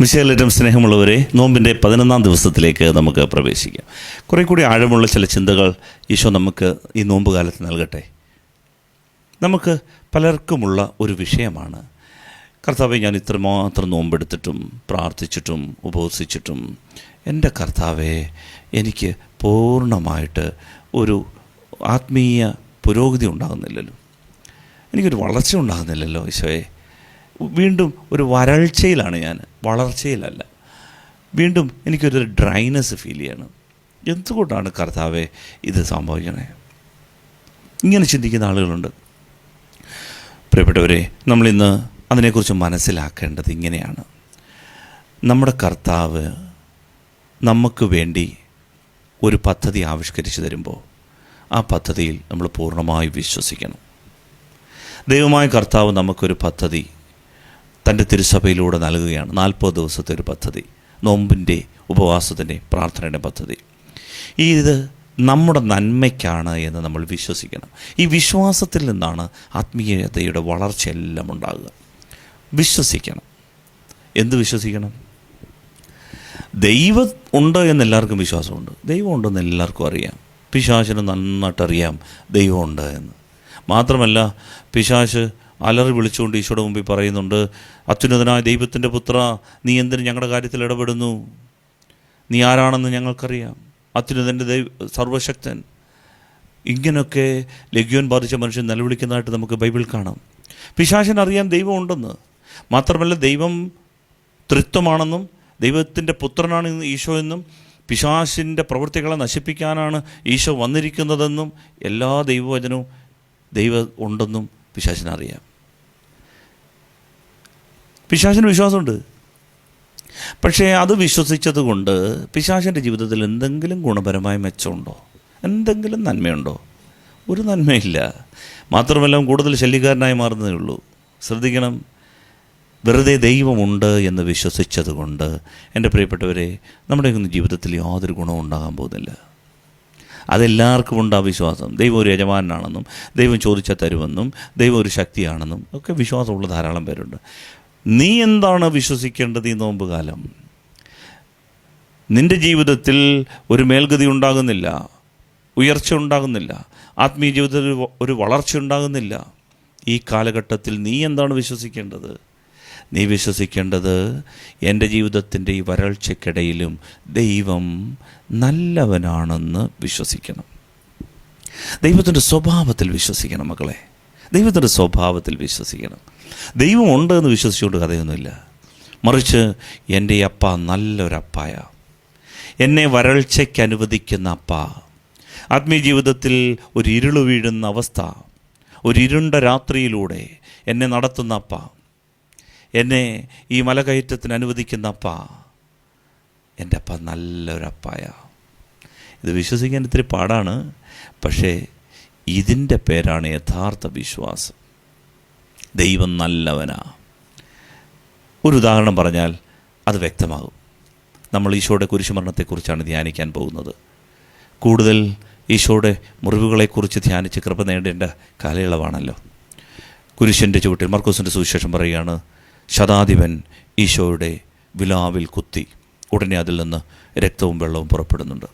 മിശേലേറ്റം സ്നേഹമുള്ളവരെ നോമ്പിന്റെ പതിനൊന്നാം ദിവസത്തിലേക്ക് നമുക്ക് പ്രവേശിക്കാം. കുറേ കൂടി ആഴമുള്ള ചില ചിന്തകൾ ഈശോ നമുക്ക് ഈ നോമ്പ് കാലത്ത് നൽകട്ടെ. നമുക്ക് പലർക്കുമുള്ള ഒരു വിഷയമാണ്. കർത്താവെ ഞാൻ ഇത്രമാത്രം നോമ്പെടുത്തിട്ടും പ്രാർത്ഥിച്ചിട്ടും ഉപവസിച്ചിട്ടും എന്റെ കർത്താവെ എനിക്ക് പൂർണമായിട്ട് ഒരു ആത്മീയ പുരോഗതി ഉണ്ടാകുന്നില്ലല്ലോ. എനിക്കൊരു വളർച്ച ഉണ്ടാകുന്നില്ലല്ലോ ഈശോയെ. വീണ്ടും ഒരു വരൾച്ചയിലാണ് ഞാൻ. വളർച്ചയിലല്ല. വീണ്ടും എനിക്കൊരു ഡ്രൈനസ് ഫീൽ ചെയ്യണം. എന്തുകൊണ്ടാണ് കർത്താവെ ഇത് സംഭവിക്കണേ? ഇങ്ങനെ ചിന്തിക്കുന്ന ആളുകളുണ്ട്. പ്രിയപ്പെട്ടവരെ നമ്മളിന്ന് അതിനെക്കുറിച്ച് മനസ്സിലാക്കേണ്ടത് ഇങ്ങനെയാണ്. നമ്മുടെ കർത്താവ് നമുക്ക് വേണ്ടി ഒരു പദ്ധതി ആവിഷ്കരിച്ചു തരുമ്പോൾ ആ പദ്ധതിയിൽ നമ്മൾ പൂർണമായി വിശ്വസിക്കണം. ദൈവമായ കർത്താവ് നമുക്കൊരു പദ്ധതി തന്റെ തിരുസഭയിലൂടെ നൽകുകയാണ്. നാൽപ്പത് ദിവസത്തെ ഒരു പദ്ധതി. നോമ്പിന്റെ ഉപവാസത്തിന്റെ പ്രാർത്ഥനയുടെ പദ്ധതി. ഈ ഇത് നമ്മുടെ നന്മയ്ക്കാണ് എന്ന് നമ്മൾ വിശ്വസിക്കണം. ഈ വിശ്വാസത്തിൽ നിന്നാണ് ആത്മീയതയുടെ വളർച്ചയെല്ലാം ഉണ്ടാകുക. വിശ്വസിക്കണം. എന്ത് വിശ്വസിക്കണം? ദൈവം ഉണ്ട് എന്ന് എല്ലാവർക്കും വിശ്വാസമുണ്ട്. ദൈവം ഉണ്ടെന്ന് എല്ലാവർക്കും അറിയാം. പിശാചിന് നന്നായിട്ടറിയാം ദൈവമുണ്ട് എന്ന്. മാത്രമല്ല പിശാശ് അലറി വിളിച്ചുകൊണ്ട് ഈശോയുടെ മുമ്പിൽ പറയുന്നുണ്ട് അത്യുന്നതനായ ദൈവത്തിന്റെ പുത്ര നീ എന്തിന് ഞങ്ങളുടെ കാര്യത്തിൽ ഇടപെടുന്നു? നീ ആരാണെന്ന് ഞങ്ങൾക്കറിയാം. അത്യുന്നതന്റെ ദൈവ സർവശക്തൻ. ഇങ്ങനെയൊക്കെ ലഘ്യോൻ ബാധിച്ച മനുഷ്യൻ നിലവിളിക്കുന്നതായിട്ട് നമുക്ക് ബൈബിൾ കാണാം. പിശാചിന് അറിയാൻ ദൈവമുണ്ടെന്ന്. മാത്രമല്ല ദൈവം തൃത്വമാണെന്നും ദൈവത്തിന്റെ പുത്രനാണ് ഈശോ എന്നും പിശാശിന്റെ പ്രവൃത്തികളെ നശിപ്പിക്കാനാണ് ഈശോ വന്നിരിക്കുന്നതെന്നും എല്ലാ ദൈവവചനവും ദൈവം ഉണ്ടെന്നും പിശാചിനറിയാം പിശാചിന് വിശ്വാസമുണ്ട്. പക്ഷേ അത് വിശ്വസിച്ചത് കൊണ്ട് പിശാചിന്റെ ജീവിതത്തിൽ എന്തെങ്കിലും ഗുണപരമായ മെച്ചമുണ്ടോ? എന്തെങ്കിലും നന്മയുണ്ടോ? ഒരു നന്മയില്ല. മാത്രമല്ല കൂടുതൽ ശല്യക്കാരനായി മാറുന്നതേ ഉള്ളൂ. ശ്രദ്ധിക്കണം. വെറുതെ ദൈവമുണ്ട് എന്ന് വിശ്വസിച്ചത് കൊണ്ട് എന്റെ പ്രിയപ്പെട്ടവരെ നമ്മുടെ ജീവിതത്തിൽ യാതൊരു ഗുണവും ഉണ്ടാകാൻ പോകുന്നില്ല. അതെല്ലാവർക്കും ഉണ്ട് ആ വിശ്വാസം. ദൈവം ഒരു യജമാനാണെന്നും ദൈവം ചോദിച്ചാൽ തരുമെന്നും ദൈവം ഒരു ശക്തിയാണെന്നും ഒക്കെ വിശ്വാസമുള്ള ധാരാളം പേരുണ്ട്. നീ എന്താണ് വിശ്വസിക്കേണ്ടത് ഈ നോമ്പ് കാലം? നിന്റെ ജീവിതത്തിൽ ഒരു മേൽഗതി ഉണ്ടാകുന്നില്ല ഉയർച്ച ഉണ്ടാകുന്നില്ല ആത്മീയ ജീവിതത്തിൽ ഒരു- വളർച്ച ഉണ്ടാകുന്നില്ല. ഈ കാലഘട്ടത്തിൽ നീ എന്താണ് വിശ്വസിക്കേണ്ടത്? നീ വിശ്വസിക്കേണ്ടത് എന്റെ ജീവിതത്തിന്റെ ഈ വരൾച്ചയ്ക്കിടയിലും ദൈവം നല്ലവനാണെന്ന് വിശ്വസിക്കണം. ദൈവത്തിന്റെ സ്വഭാവത്തിൽ വിശ്വസിക്കണം മക്കളെ. ദൈവത്തിന്റെ സ്വഭാവത്തിൽ വിശ്വസിക്കണം. ദൈവം ഉണ്ട് എന്ന് വിശ്വസിച്ചുകൊണ്ട് കഥയൊന്നുമില്ല. മറിച്ച് എന്റെ അപ്പ നല്ലൊരപ്പായ. എന്നെ വരൾച്ചയ്ക്ക് അനുവദിക്കുന്ന അപ്പ. ആത്മീയ ജീവിതത്തിൽ ഒരു ഇരുൾ വീഴുന്ന അവസ്ഥ. ഒരു ഇരുണ്ട രാത്രിയിലൂടെ എന്നെ നടത്തുന്ന അപ്പ. എന്നെ ഈ മലകയറ്റത്തിന് അനുവദിക്കുന്ന അപ്പ. എന്റെ അപ്പ നല്ലൊരപ്പായ. ഇത് വിശ്വസിക്കാൻ ഇത്തിരി പാടാണ് പക്ഷേ ഇതിന്റെ പേരാണ് യഥാർത്ഥ വിശ്വാസം. ദൈവം നല്ലവനാ. ഒരു ഉദാഹരണം പറഞ്ഞാൽ അത് വ്യക്തമാകും. നമ്മൾ ഈശോയുടെ കുരിശുമരണത്തെക്കുറിച്ചാണ് ധ്യാനിക്കാൻ പോകുന്നത്. കൂടുതൽ ഈശോയുടെ മുറിവുകളെക്കുറിച്ച് ധ്യാനിച്ച് കൃപ നേടേണ്ട കാലയളവാണല്ലോ. കുരിശിന്റെ ചുവട്ടിൽ മർക്കോസിന്റെ സുവിശേഷം പറയുകയാണ് ശതാധിപൻ ഈശോയുടെ വിലാവിൽ കുത്തി ഉടനെ അതിൽ നിന്ന് രക്തവും വെള്ളവും പുറപ്പെടുന്നുണ്ട്.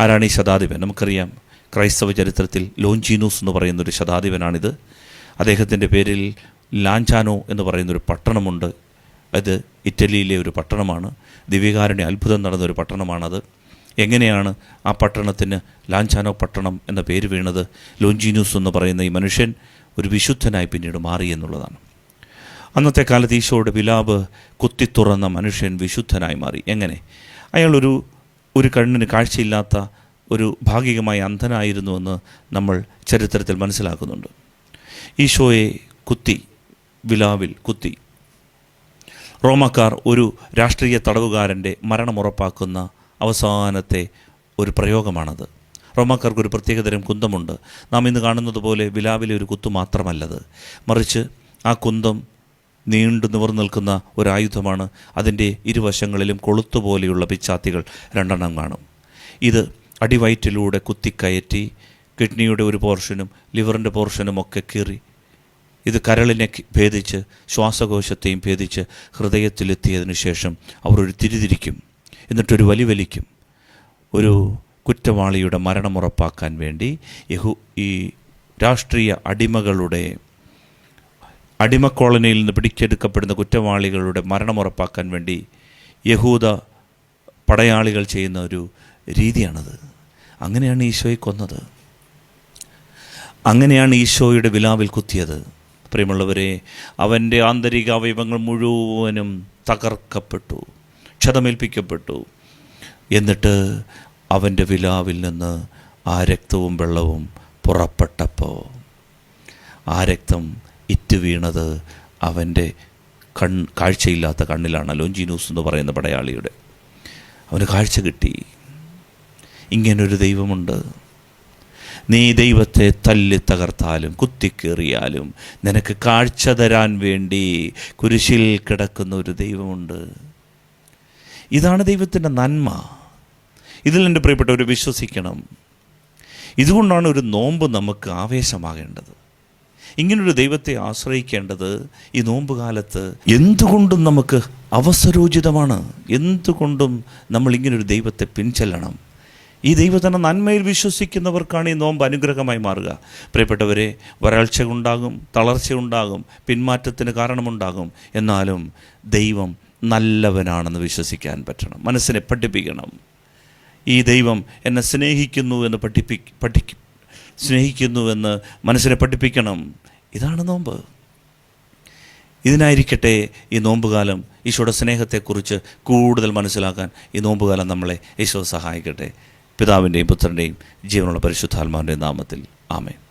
ആരാണ് ഈ ശതാധിപൻ? നമുക്കറിയാം ക്രൈസ്തവ ചരിത്രത്തിൽ ലോഞ്ചീനൂസ് എന്ന് പറയുന്നൊരു ശതാധിപനാണിത്. അദ്ദേഹത്തിന്റെ പേരിൽ ലാഞ്ചാനോ എന്ന് പറയുന്നൊരു പട്ടണമുണ്ട്. അത് ഇറ്റലിയിലെ ഒരു പട്ടണമാണ്. ദിവ്യകാരുണ്യ അത്ഭുതം നടന്നൊരു പട്ടണമാണത്. എങ്ങനെയാണ് ആ പട്ടണത്തിന് ലാഞ്ചാനോ പട്ടണം എന്ന പേര് വീണത്? ലോഞ്ചീനൂസ് എന്ന് പറയുന്ന ഈ മനുഷ്യൻ ഒരു വിശുദ്ധനായി പിന്നീട് മാറി എന്നുള്ളതാണ്. അന്നത്തെ കാലത്ത് ഈശോയുടെ വിലാപ് കുത്തിത്തുറന്ന മനുഷ്യൻ വിശുദ്ധനായി മാറി. എങ്ങനെ? അയാളൊരു ഒരു കണ്ണിന് കാഴ്ചയില്ലാത്ത ഒരു ഭാഗികമായി അന്ധനായിരുന്നുവെന്ന് നമ്മൾ ചരിത്രത്തിൽ മനസ്സിലാക്കുന്നുണ്ട്. ഈശോയെ കുത്തി വിലാവിൽ കുത്തി. റോമക്കാർ ഒരു രാഷ്ട്രീയ തടവുകാരന്റെ മരണം ഉറപ്പാക്കുന്ന അവസാനത്തെ ഒരു പ്രയോഗമാണത്. റോമാക്കാർക്ക് ഒരു പ്രത്യേകതരം കുന്തമുണ്ട്. നാം ഇന്ന് കാണുന്നത് പോലെ വിലാവിലെ ഒരു കുത്തു മാത്രമല്ലത്. മറിച്ച് ആ കുന്തം നീണ്ടു നിവർന്നു നിൽക്കുന്ന ഒരു ആയുധമാണ് അതിന്റെ ഇരുവശങ്ങളിലും കൊളുത്തുപോലെയുള്ള പിച്ചാത്തികൾ രണ്ടെണ്ണം കാണും. ഇത് അടിവയറ്റിലൂടെ കുത്തിക്കയറ്റി കിഡ്നിയുടെ ഒരു പോർഷനും ലിവറിന്റെ പോർഷനും ഒക്കെ കീറി. ഇത് കരളിനെ ഭേദിച്ച് ശ്വാസകോശത്തെയും ഭേദിച്ച് ഹൃദയത്തിലെത്തിയതിനു ശേഷം അവർ ഒരു തിരിതിരിക്കും. എന്നിട്ടൊരു വലി വലിക്കും ഒരു കുറ്റവാളിയുടെ മരണമുറപ്പാക്കാൻ വേണ്ടി യഹു ഈ രാഷ്ട്രീയ അടിമകളുടെ അടിമ കോളനിയിൽ നിന്ന് പിടിച്ചെടുക്കപ്പെടുന്ന കുറ്റവാളികളുടെ മരണം ഉറപ്പാക്കാൻ വേണ്ടി യഹൂദ പടയാളികൾ ചെയ്യുന്ന ഒരു രീതിയാണത്. അങ്ങനെയാണ് ഈശോയെ കൊന്നത്. അങ്ങനെയാണ് ഈശോയുടെ വിലാവിൽ കുത്തിയത്. പ്രിയമുള്ളവരെ അവന്റെ ആന്തരിക അവയവങ്ങൾ മുഴുവനും തകർക്കപ്പെട്ടു ക്ഷതമേൽപ്പിക്കപ്പെട്ടു. എന്നിട്ട് അവന്റെ വിലാവിൽ നിന്ന് ആ രക്തവും വെള്ളവും പുറപ്പെട്ടപ്പോൾ ആ രക്തം ഇറ്റ് വീണത് അവന്റെ കൺ കാഴ്ചയില്ലാത്ത കണ്ണിലാണ് ലോഞ്ചിനൂസ് എന്ന് പറയുന്ന പടയാളിയുടെ. അവന് കാഴ്ച കിട്ടി. ഇങ്ങനൊരു ദൈവമുണ്ട്. നീ ദൈവത്തെ തല്ലി തകർത്താലും കുത്തിക്കേറിയാലും നിനക്ക് കാഴ്ച തരാൻ വേണ്ടി കുരിശിൽ കിടക്കുന്ന ഒരു ദൈവമുണ്ട്. ഇതാണ് ദൈവത്തിന്റെ നന്മ. ഇതിൽ എന്റെ പ്രിയപ്പെട്ടവർ വിശ്വസിക്കണം. ഇതുകൊണ്ടാണ് ഒരു നോമ്പ് നമുക്ക് ആവേശമാകേണ്ടത്. ഇങ്ങനൊരു ദൈവത്തെ ആശ്രയിക്കേണ്ടത് ഈ നോമ്പുകാലത്ത് എന്തുകൊണ്ടും നമുക്ക് അവസരോചിതമാണ്? എന്തുകൊണ്ടും നമ്മൾ ഇങ്ങനൊരു ദൈവത്തെ പിൻചെല്ലണം. ഈ ദൈവത്തിന്റെ നന്മയിൽ വിശ്വസിക്കുന്നവർക്കാണ് ഈ നോമ്പ് അനുഗ്രഹമായി മാറുക. പ്രിയപ്പെട്ടവരെ വരൾച്ച ഉണ്ടാകും തളർച്ച ഉണ്ടാകും പിന്മാറ്റത്തിന് കാരണമുണ്ടാകും. എന്നാലും ദൈവം നല്ലവനാണെന്ന് വിശ്വസിക്കാൻ പറ്റണം. മനസ്സിനെ പഠിപ്പിക്കണം. ഈ ദൈവം എന്നെ സ്നേഹിക്കുന്നു എന്ന് പഠിപ്പി പഠി സ്നേഹിക്കുന്നുവെന്ന് മനസ്സിനെ പഠിപ്പിക്കണം. ഇതാണ് നോമ്പ്. ഇതിനായിരിക്കട്ടെ ഈ നോമ്പുകാലം ഈശോയുടെ സ്നേഹത്തെക്കുറിച്ച് കൂടുതൽ മനസ്സിലാക്കാൻ ഈ നോമ്പുകാലം നമ്മളെ ഈശോ സഹായിക്കട്ടെ. പിതാവിന്റെയും പുത്രന്റെയും ജീവനുള്ള പരിശുദ്ധാത്മാവിന്റെയും നാമത്തിൽ. ആമേൻ.